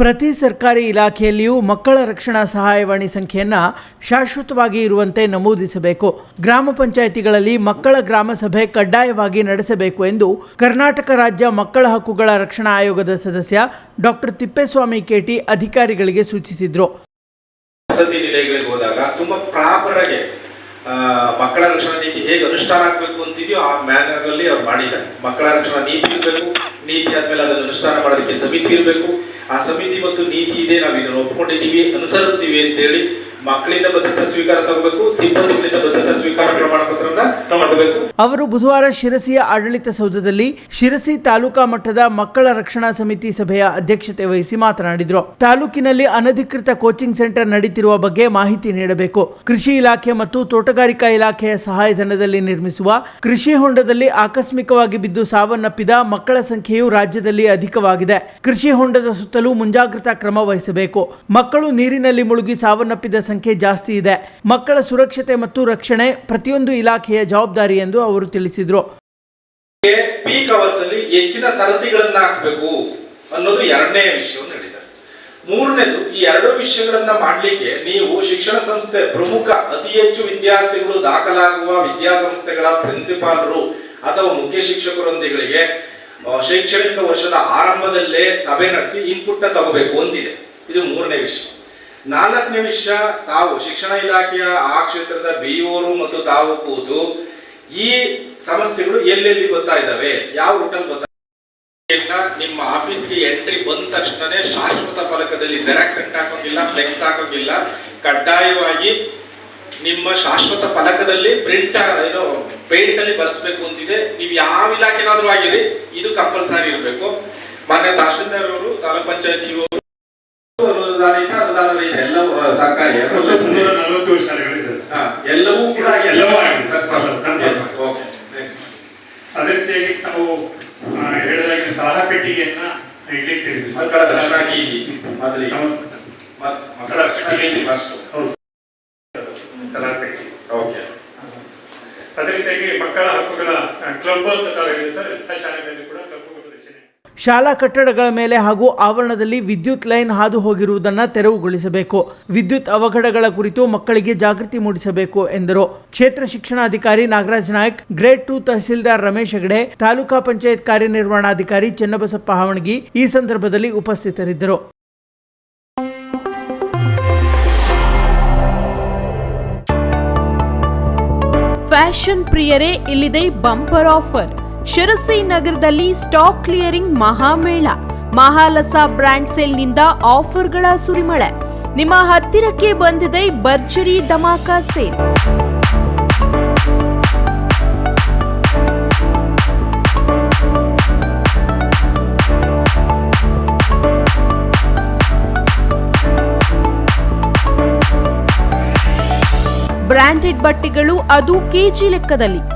ಪ್ರತಿ ಸರ್ಕಾರಿ ಇಲಾಖೆಯಲ್ಲಿಯೂ ಮಕ್ಕಳ ರಕ್ಷಣಾ ಸಹಾಯವಾಣಿ ಸಂಖ್ಯೆಯನ್ನು ಶಾಶ್ವತವಾಗಿ ಇರುವಂತೆ ನಮೂದಿಸಬೇಕು. ಗ್ರಾಮ ಪಂಚಾಯಿತಿಗಳಲ್ಲಿ ಮಕ್ಕಳ ಗ್ರಾಮ ಸಭೆ ಕಡ್ಡಾಯವಾಗಿ ನಡೆಸಬೇಕು ಎಂದು ಕರ್ನಾಟಕ ರಾಜ್ಯ ಮಕ್ಕಳ ಹಕ್ಕುಗಳ ರಕ್ಷಣಾ ಆಯೋಗದ ಸದಸ್ಯ ಡಾಕ್ಟರ್ ತಿಪ್ಪೇಸ್ವಾಮಿ ಕೆಟಿ ಅಧಿಕಾರಿಗಳಿಗೆ ಸೂಚಿಸಿದ್ರು. ವಸತಿ ನಿಲಯಗಳಿಗೆ ಹೋದಾಗ ತುಂಬಾ ಪ್ರಾಪರ್ ಆಗಿ ಮಕ್ಕಳ ರಕ್ಷಣಾ ನೀತಿ ಹೇಗೆ ಅನುಷ್ಠಾನ ಆಗಬೇಕು ಅಂತಿದೆಯೋ ಆ ಮ್ಯಾನರ್ ಅಲ್ಲಿ ಅವ್ರು ಮಾಡಿದ್ದಾರೆ. ಮಕ್ಕಳ ರಕ್ಷಣಾ ನೀತಿ ಇರಬೇಕು, ನೀತಿ ಆದ್ಮೇಲೆ ಅದನ್ನು ಅನುಷ್ಠಾನ ಮಾಡೋದಕ್ಕೆ ಸಮಿತಿ ಇರಬೇಕು. ಆ ಸಮಿತಿ ಮತ್ತು ನೀತಿ ಇದೆ ನಾವು ಇದನ್ನು ಒಪ್ಪಿಕೊಂಡಿದ್ದೀವಿ ಅನುಸರಿಸ್ತೀವಿ ಅಂತೇಳಿ ಮಕ್ಕಳಿಂದ ಸ್ವೀಕಾರ ತಗೋಬೇಕು, ಸಿಬ್ಬಂದಿಗಳಿಂದ ಸ್ವೀಕಾರ ಅವರು ಬುಧವಾರ ಶಿರಸಿಯ ಆಡಳಿತ ಸೌಧದಲ್ಲಿ ಶಿರಸಿ ತಾಲೂಕಾ ಮಟ್ಟದ ಮಕ್ಕಳ ರಕ್ಷಣಾ ಸಮಿತಿ ಸಭೆಯ ಅಧ್ಯಕ್ಷತೆ ವಹಿಸಿ ಮಾತನಾಡಿದರು. ತಾಲೂಕಿನಲ್ಲಿ ಅನಧಿಕೃತ ಕೋಚಿಂಗ್ ಸೆಂಟರ್ ನಡೀತಿರುವ ಬಗ್ಗೆ ಮಾಹಿತಿ ನೀಡಬೇಕು. ಕೃಷಿ ಇಲಾಖೆ ಮತ್ತು ತೋಟಗಾರಿಕಾ ಇಲಾಖೆಯ ಸಹಾಯಧನದಲ್ಲಿ ನಿರ್ಮಿಸುವ ಕೃಷಿ ಹೊಂಡದಲ್ಲಿ ಆಕಸ್ಮಿಕವಾಗಿ ಬಿದ್ದು ಸಾವನ್ನಪ್ಪಿದ ಮಕ್ಕಳ ಸಂಖ್ಯೆಯು ರಾಜ್ಯದಲ್ಲಿ ಅಧಿಕವಾಗಿದೆ. ಕೃಷಿ ಹೊಂಡದ ಸುತ್ತಲೂ ಮುಂಜಾಗ್ರತಾ ಕ್ರಮ ವಹಿಸಬೇಕು. ಮಕ್ಕಳು ನೀರಿನಲ್ಲಿ ಮುಳುಗಿ ಸಾವನ್ನಪ್ಪಿದ ಸಂಖ್ಯೆ ಜಾಸ್ತಿ ಇದೆ. ಮಕ್ಕಳ ಸುರಕ್ಷತೆ ಮತ್ತು ರಕ್ಷಣೆ ಪ್ರತಿಯೊಂದು ಇಲಾಖೆಯ ಜವಾಬ್ದಾರಿ ಎಂದು ಅವರು ತಿಳಿಸಿದರು. ಪೀಕ್ ಅವರ್ಸ್ ಅಲ್ಲಿ ಹೆಚ್ಚಿನ ಸರತಿಗಳನ್ನ ಹಾಕಬೇಕು ಅನ್ನೋದು ಎರಡನೇ ವಿಷಯವನ್ನು ಹೇಳಿದ್ದಾರೆ ಮೂರನೇದು, ಈ ಎರಡು ವಿಷಯಗಳನ್ನ ಮಾಡ್ಲಿಕ್ಕೆ ನೀವು ಶಿಕ್ಷಣ ಸಂಸ್ಥೆ ಪ್ರಮುಖ, ಅತಿ ಹೆಚ್ಚು ವಿದ್ಯಾರ್ಥಿಗಳು ದಾಖಲಾಗುವ ವಿದ್ಯಾಸಂಸ್ಥೆಗಳ ಪ್ರಿನ್ಸಿಪಾಲರು ಅಥವಾ ಮುಖ್ಯ ಶಿಕ್ಷಕರೊಂದಿಗೆ ಶೈಕ್ಷಣಿಕ ವರ್ಷದ ಆರಂಭದಲ್ಲೇ ಸಭೆ ನಡೆಸಿ ಇನ್ಪುಟ್ ತಗೋಬೇಕು ಅಂತಿದೆ. ಇದು ಮೂರನೇ ವಿಷಯ. ನಾಲ್ಕನೇ ವಿಷಯ, ತಾವು, ಶಿಕ್ಷಣ ಇಲಾಖೆಯ ಆ ಕ್ಷೇತ್ರದ ಬಿಇಒರು ಮತ್ತು ತಾವು ಕೂತು ಈ ಸಮಸ್ಯೆಗಳು ಎಲ್ಲೆಲ್ಲಿ ಬರ್ತಾ ಇದ್ದಾವೆ, ಯಾವ ರೂಟಲ್ಲಿ ಬರ್ತಾ ನಿಮ್ಮ ಆಫೀಸ್ಗೆ ಎಂಟ್ರಿ ಬಂದ ತಕ್ಷಣನೇ ಶಾಶ್ವತ ಫಲಕದಲ್ಲಿ ಜೆರಾಕ್ಸ್ ಅಂಟ್ ಹಾಕೋಂಗಿಲ್ಲ ಫ್ಲೆಕ್ಸ್ ಹಾಕೋಂಗಿಲ್ಲ, ಕಡ್ಡಾಯವಾಗಿ ನಿಮ್ಮ ಶಾಶ್ವತ ಫಲಕದಲ್ಲಿ ಪ್ರಿಂಟ್ ಏನೋ ಪೇಂಟ್ ಅಲ್ಲಿ ಬಳಸಬೇಕು ಅಂತಿದೆ. ನೀವು ಯಾವ ಇಲಾಖೆನಾದ್ರೂ ಆಗಿರಿ, ಇದು ಕಂಪಲ್ಸರಿ ಇರಬೇಕು. ಮಾನ್ಯ ತಹಶೀಲ್ದಾರ್ ಅವರು, ತಾಲೂಕ್ ಪಂಚಾಯತಿ ಅನುದಾನಿತ ಅನುದಾನ ರಹಿತ ಎಲ್ಲವೂ ಆ, ಸರ್ಕಾರಿ ಮುನ್ನೂರ ನಲವತ್ತು ಎಲ್ಲವೂ ಕೂಡ. ಎಲ್ಲವೂ ಆಗಿದೆ. ಅದೇ ರೀತಿಯಾಗಿ ನಾವು ಹೇಳಿದಾಗೆ ಸಲಹಾ ಪೆಟ್ಟಿಗೆಯನ್ನ ಇಡ್ಲಿಕ್ಕೆ ಮಕ್ಕಳ ಮೊದಲಿಗೆ. ಫಸ್ಟ್. ಪೆಟ್ಟಿಗೆ ಓಕೆ ಅದೇ ರೀತಿಯಾಗಿ ಮಕ್ಕಳ ಹಕ್ಕುಗಳ ಕ್ಲಬ್ ಅಂತ ಹೇಳಿದ್ರೆ ಸರ್ ಎಲ್ಲ ಶಾಲೆಗಳಲ್ಲಿ ಕೂಡ ಶಾಲಾ ಕಟ್ಟಡಗಳ ಮೇಲೆ ಹಾಗೂ ಆವರಣದಲ್ಲಿ ವಿದ್ಯುತ್ ಲೈನ್ ಹಾದು ಹೋಗಿರುವುದನ್ನು ತೆರವುಗೊಳಿಸಬೇಕು. ವಿದ್ಯುತ್ ಅವಘಡಗಳ ಕುರಿತು ಮಕ್ಕಳಿಗೆ ಜಾಗೃತಿ ಮೂಡಿಸಬೇಕು ಎಂದರು. ಕ್ಷೇತ್ರ ಶಿಕ್ಷಣಾಧಿಕಾರಿ ನಾಗರಾಜ್ ನಾಯ್ಕ್, ಗ್ರೇಡ್ ಟು ತಹಸೀಲ್ದಾರ್ ರಮೇಶ್ ಹೆಗಡೆ, ತಾಲೂಕಾ ಪಂಚಾಯತ್ ಕಾರ್ಯನಿರ್ವಹಣಾಧಿಕಾರಿ ಚನ್ನಬಸಪ್ಪ ಹಾವಣಗಿ ಈ ಸಂದರ್ಭದಲ್ಲಿ ಉಪಸ್ಥಿತರಿದ್ದರು. ಫ್ಯಾಷನ್ ಪ್ರಿಯರೇ, ಇಲ್ಲಿದೆ ಬಂಪರ್ ಆಫರ್. ಶಿರಸಿ ನಗರದಲ್ಲಿ ಸ್ಟಾಕ್ ಕ್ಲಿಯರಿಂಗ್ ಮಹಾಮೇಳ. ಮಹಾಲಸ ಬ್ರ್ಯಾಂಡ್ ಸೇಲ್ನಿಂದ ಆಫರ್ಗಳ ಸುರಿಮಳೆ. ನಿಮ್ಮ ಹತ್ತಿರಕ್ಕೆ ಬಂದಿದೆ ಭರ್ಜರಿ ಧಮಾಕ ಸೇಲ್. ಬ್ರಾಂಡೆಡ್ ಬಟ್ಟೆಗಳು ಅದು ಕೆಜಿ ಲೆಕ್ಕದಲ್ಲಿ.